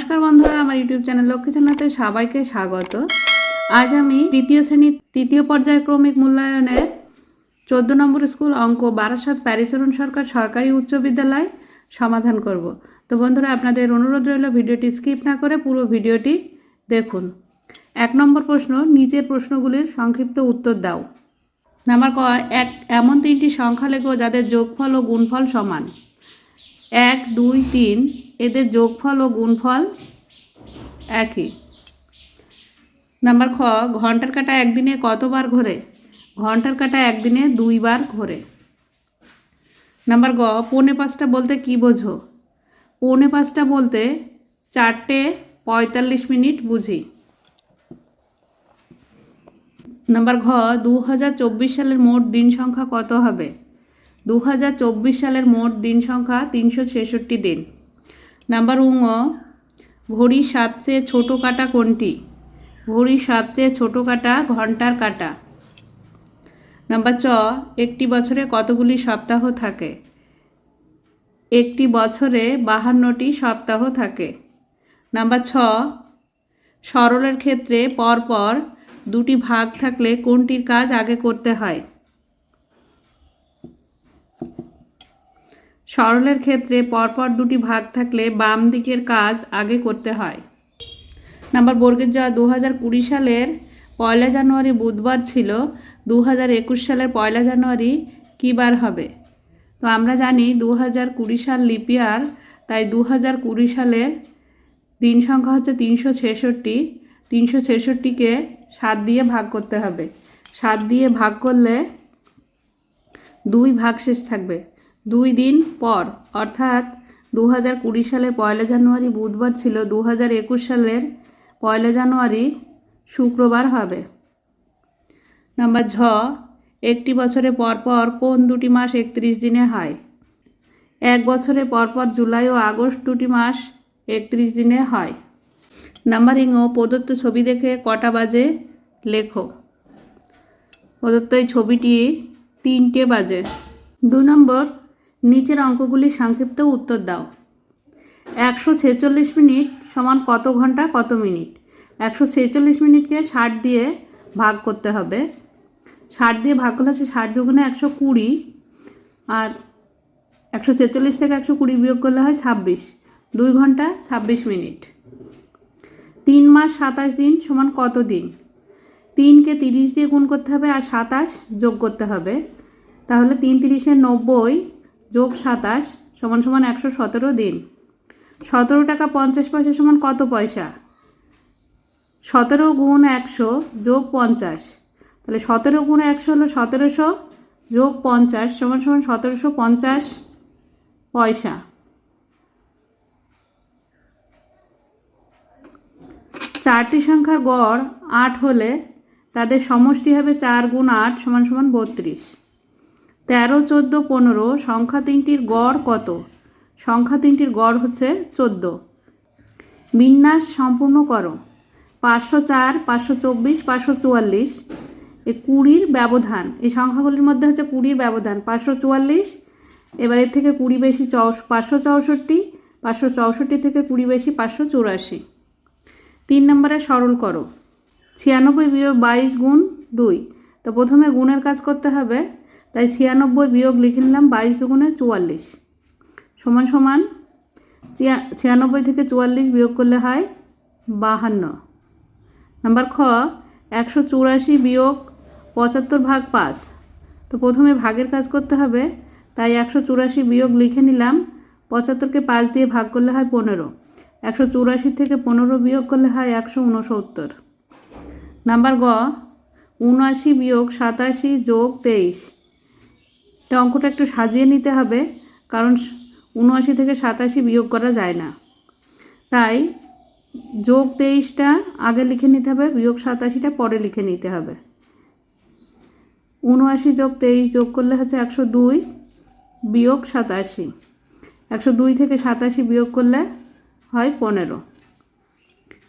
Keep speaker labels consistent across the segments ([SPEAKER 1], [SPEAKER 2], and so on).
[SPEAKER 1] নমস্কার বন্ধুরা, আমার ইউটিউব চ্যানেল লক্ষ্মী জানাতে সবাইকে স্বাগত। আজ আমি তৃতীয় শ্রেণির তৃতীয় পর্যায়ক্রমিক মূল্যায়নের চোদ্দ নম্বর স্কুল অঙ্ক বারাসাত প্যারিসরণ সরকার সরকারি উচ্চ বিদ্যালয় সমাধান করব। তো বন্ধুরা, আপনাদের অনুরোধ রইল ভিডিওটি স্কিপ না করে পুরো ভিডিওটি দেখুন। এক নম্বর প্রশ্ন নিচের প্রশ্নগুলির সংক্ষিপ্ত উত্তর দাও। নাম্বার ক, এক, এমন তিনটি সংখ্যা লেখো যাদের যোগফল ও গুণফল সমান। এক, দুই, তিন এদের যোগফল ও গুণফল একই। নাম্বার খ, ঘণ্টার কাটা একদিনে কতবার ঘোরে? ঘণ্টার কাটা একদিনে দুইবার ঘোরে। নাম্বার গ, পৌনে পাঁচটা বলতে কি বোঝো? পৌনে পাঁচটা বলতে চারটে পঁয়তাল্লিশ মিনিট বুঝি। নাম্বার ঘ দু হাজার চব্বিশ সালের মোট দিন সংখ্যা কত হবে? দু হাজার চব্বিশ সালের মোট দিন সংখ্যা তিনশো ছেষট্টি দিন। নাম্বার উঙ ঘড়ির সবচেয়ে ছোট কাটা কোনটি? ঘড়ির সবচেয়ে ছোট কাটা, ঘণ্টার কাটা। নাম্বার চ, একটি বছরে কতগুলি সপ্তাহ থাকে? একটি বছরে বাহান্নটি সপ্তাহ থাকে। নাম্বার ছ, সরলের ক্ষেত্রে পরপর দুটি ভাগ থাকলে কোনটির কাজ আগে করতে হয়? সরলের ক্ষেত্রে পরপর দুটি ভাগ থাকলে বাম দিকের কাজ আগে করতে হয়। নাম্বার বর্গের যা দু হাজার কুড়ি সালের পয়লা জানুয়ারি বুধবার ছিল দু হাজার একুশ সালের পয়লা জানুয়ারি কী বার হবে? তো আমরা জানি দু হাজার কুড়ি সাল লিপিয়ার তাই দু হাজার কুড়ি সালের দিন সংখ্যা হচ্ছে তিনশো ছেষট্টি। তিনশো ছেষট্টিকে সাত দিয়ে ভাগ করতে হবে। সাত দিয়ে ভাগ করলে দুই ভাগ শেষ থাকবে। দুই দিন পর, অর্থাৎ দু হাজার কুড়ি সালের পয়লা জানুয়ারি বুধবার ছিল দু হাজার একুশ সালের পয়লা জানুয়ারি শুক্রবার হবে। নাম্বার ঝ, একটি বছরে পরপর কোন দুটি মাস একত্রিশ দিনে হয়? এক বছরে পরপর জুলাই ও আগস্ট দুটি মাস একত্রিশ দিনে হয়। নাম্বারিং ও প্রদত্ত ছবি দেখে কটা বাজে লেখো। প্রদত্ত এই ছবিটি তিনটে বাজে। দু নম্বর নিচের অঙ্কগুলি সংক্ষিপ্ত উত্তর দাও। একশো ছেচল্লিশ মিনিট সমান কত ঘণ্টা, কত মিনিট? একশো ছেচল্লিশ মিনিটকে ষাট দিয়ে ভাগ করতে হবে। ষাট দিয়ে ভাগ করলে হচ্ছে ষাট দুগুণে একশো কুড়ি, আর একশো ছেচল্লিশ থেকে একশো কুড়ি বিয়োগ করলে হয় ছাব্বিশ। দুই ঘণ্টা, ছাব্বিশ মিনিট। তিন মাস সাতাশ দিন সমান কত দিন? তিনকে তিরিশ দিয়ে গুণ করতে হবে আর সাতাশ যোগ করতে হবে। তাহলে তিন তিরিশে নব্বই যোগ সাতাশ সমান সমান একশো সতেরো দিন। সতেরো টাকা পঞ্চাশ পয়সা সমান কত পয়সা? সতেরো গুণ একশো যোগ পঞ্চাশ। তাহলে সতেরো গুণ একশো হলো সতেরোশো যোগ পঞ্চাশ সমান সমান সতেরোশো পঞ্চাশ পয়সা। চারটি সংখ্যার গড় আট হলে তাদের সমষ্টি হবে চার গুণ আট সমান সমান বত্রিশ। তেরো, চোদ্দ, পনেরো, সংখ্যা তিনটির গড় কত? সংখ্যা তিনটির গড় হচ্ছে চোদ্দ। বিন্যাস সম্পূর্ণ করো। পাঁচশো চার, পাঁচশো চব্বিশ, পাঁচশো চুয়াল্লিশ এ কুড়ির ব্যবধান। এই সংখ্যাগুলির মধ্যে হচ্ছে কুড়ির ব্যবধান। পাঁচশো চুয়াল্লিশ, এবার এর থেকে কুড়ি বেশি চৌ, পাঁচশো চৌষট্টি পাঁচশো চৌষট্টি থেকে কুড়ি বেশি পাঁচশো চুরাশি। তিন নম্বরে সরল করো। ছিয়ানব্বই বিয়োগ বাইশ গুণ দুই। তো প্রথমে গুণের কাজ করতে হবে। তাই ছিয়ানব্বই বিয়োগ লিখে নিলাম বাইশ দুগুণে চুয়াল্লিশ। সমান সমান ছিয়া, ছিয়ানব্বই থেকে চুয়াল্লিশ বিয়োগ করলে হয় বাহান্ন। নাম্বার খ, একশো চুরাশি বিয়োগ পঁচাত্তর ভাগ পাঁচ। তো প্রথমে ভাগের কাজ করতে হবে, তাই একশো চুরাশি বিয়োগ লিখে নিলাম পঁচাত্তরকে পাঁচ দিয়ে ভাগ করলে হয় পনেরো। একশো চুরাশি থেকে পনেরো বিয়োগ করলে হয় একশো উনসত্তর। নাম্বার গ, উনআশি বিয়োগ সাতাশি যোগ তেইশ। এটা অঙ্কটা একটু সাজিয়ে নিতে হবে, কারণ উনআশি থেকে সাতাশি বিয়োগ করা যায় না। তাই যোগ তেইশটা আগে লিখে নিতে হবে, বিয়োগ সাতাশিটা পরে লিখে নিতে হবে। উনআশি যোগ তেইশ যোগ করলে হচ্ছে একশো দুই বিয়োগ সাতাশি। একশো দুই থেকে সাতাশি বিয়োগ করলে হয় পনেরো।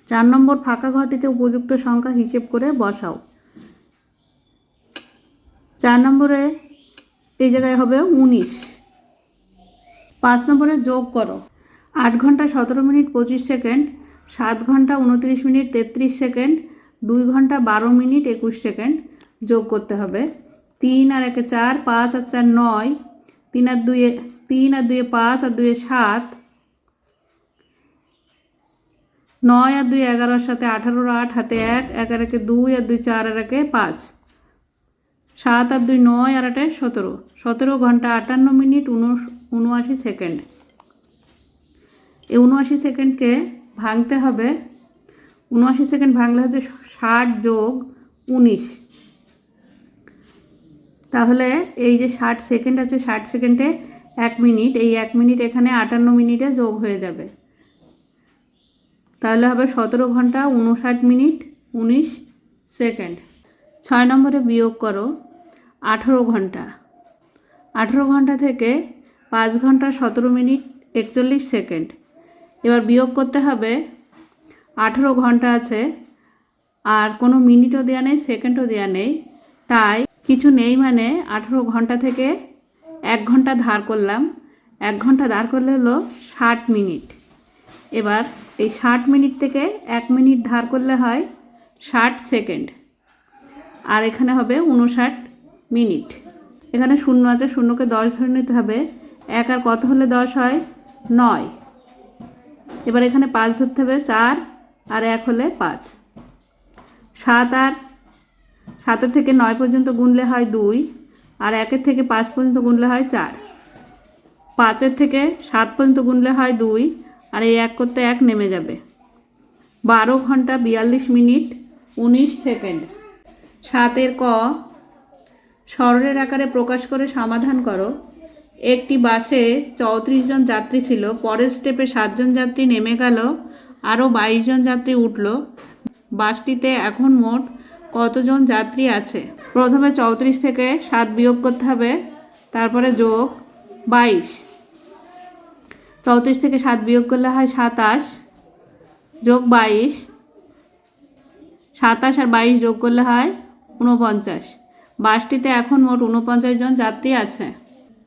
[SPEAKER 1] চার নম্বর ফাঁকা ঘরটিতে উপযুক্ত সংখ্যা হিসেব করে বসাও। চার নম্বরে এই জায়গায় হবে উনিশ। পাঁচ নম্বরে যোগ করো। আট ঘণ্টা সতেরো মিনিট পঁচিশ সেকেন্ড, সাত ঘণ্টা উনত্রিশ মিনিট তেত্রিশ সেকেন্ড, দুই ঘণ্টা বারো মিনিট একুশ সেকেন্ড যোগ করতে হবে। তিন আর একে চার, পাঁচ আর চার নয়, তিন আর দুয়ে, তিন আর দুয়ে পাঁচ আর দুয়ে সাত, নয় আর দুই এগারোর সাথে আঠারোর আট, হাতে এক এক আর একে দুই, আর দুই চার আর একে পাঁচ। সাত আর দুই নয় আর আটে সতেরো। সতেরো ঘণ্টা আটান্ন মিনিট উনআশি সেকেন্ড। এই উনআশি সেকেন্ডকে ভাঙতে হবে। উনআশি সেকেন্ড ভাঙলে হচ্ছে ষাট যোগ উনিশ। তাহলে এই যে ষাট সেকেন্ড আছে, ষাট সেকেন্ডে এক মিনিট, এই এক মিনিট এখানে আটান্ন মিনিটে যোগ হয়ে যাবে। তাহলে হবে সতেরো ঘণ্টা উনষাট মিনিট উনিশ সেকেন্ড। ছয় নম্বরে বিয়োগ করো। আঠেরো ঘণ্টা। আঠেরো ঘণ্টা থেকে পাঁচ ঘণ্টা সতেরো মিনিট একচল্লিশ সেকেন্ড। এবার বিয়োগ করতে হবে, আঠেরো ঘণ্টা আছে, আর কোনো মিনিটও দেওয়া নেই, সেকেন্ডও দেওয়া নেই। তাই কিছু নেই মানে আঠেরো ঘণ্টা থেকে এক ঘণ্টা ধার করলাম। এক ঘণ্টা ধার করলে হলো ষাট মিনিট। এবার এই ষাট মিনিট থেকে এক মিনিট ধার করলে হয় ষাট সেকেন্ড। আর এখানে হবে উনষাট মিনিট। এখানে শূন্য আছে, শূন্যকে দশ ধরে নিতে হবে। এক আর কত হলে দশ হয়? নয়। এবার এখানে পাঁচ ধরতে হবে, চার আর এক হলে পাঁচ। সাত আর, সাতের থেকে নয় পর্যন্ত গুনলে হয় দুই আর একের থেকে পাঁচ পর্যন্ত গুনলে হয় চার। পাঁচের থেকে সাত পর্যন্ত গুনলে হয় দুই আর এই এক করতে এক নেমে যাবে। বারো ঘণ্টা বিয়াল্লিশ মিনিট, উনিশ সেকেন্ড। সাতের ক সরলের আকারে প্রকাশ করে সমাধান করো। একটি বাসে চৌত্রিশ জন যাত্রী ছিল। পরের স্টেপে সাতজন যাত্রী নেমে গেল। আরও বাইশ জন যাত্রী উঠল। বাসটিতে এখন মোট কতজন যাত্রী আছে? প্রথমে চৌত্রিশ থেকে সাত বিয়োগ করতে হবে। তারপরে যোগ বাইশ। চৌত্রিশ থেকে সাত বিয়োগ করলে হয় সাতাশ। যোগ বাইশ। সাতাশ আর বাইশ যোগ করলে হয় উনপঞ্চাশ বাসটিতে এখন মোট উনপঞ্চাশ জন যাত্রী আছে।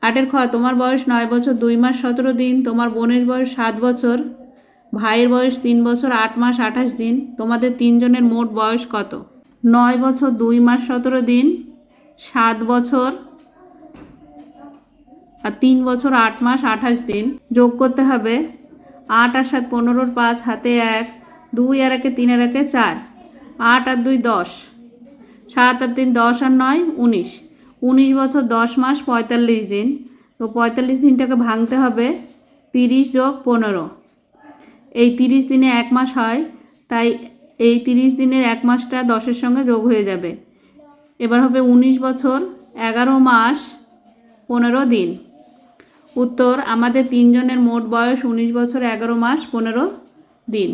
[SPEAKER 1] আটের খ, তোমার বয়স নয় বছর, দুই মাস সতেরো দিন। তোমার বোনের বয়স সাত বছর। ভাইয়ের বয়স তিন বছর, আট মাস আঠাশ দিন। তোমাদের তিনজনের মোট বয়স কত? নয় বছর, দুই মাস সতেরো দিন। সাত বছর আর তিন বছর, আট মাস আঠাশ দিন। যোগ করতে হবে আট আর সাত পনেরোর পাঁচ, হাতে এক, দুই আর একে তিন আর একে চার। আট আর দুই দশ। সাত আর তিন দশ আর নয়, উনিশ। উনিশ বছর দশ মাস, পঁয়তাল্লিশ দিন। তো পঁয়তাল্লিশ দিনটাকে ভাঙতে হবে তিরিশ যোগ পনেরো। এই তিরিশ দিনে এক মাস হয়, তাই এই তিরিশ দিনের এক মাসটা দশের সঙ্গে যোগ হয়ে যাবে। এবার হবে উনিশ বছর, এগারো মাস, পনেরো দিন। উত্তর, আমাদের তিনজনের মোট বয়স উনিশ বছর, এগারো মাস, পনেরো দিন।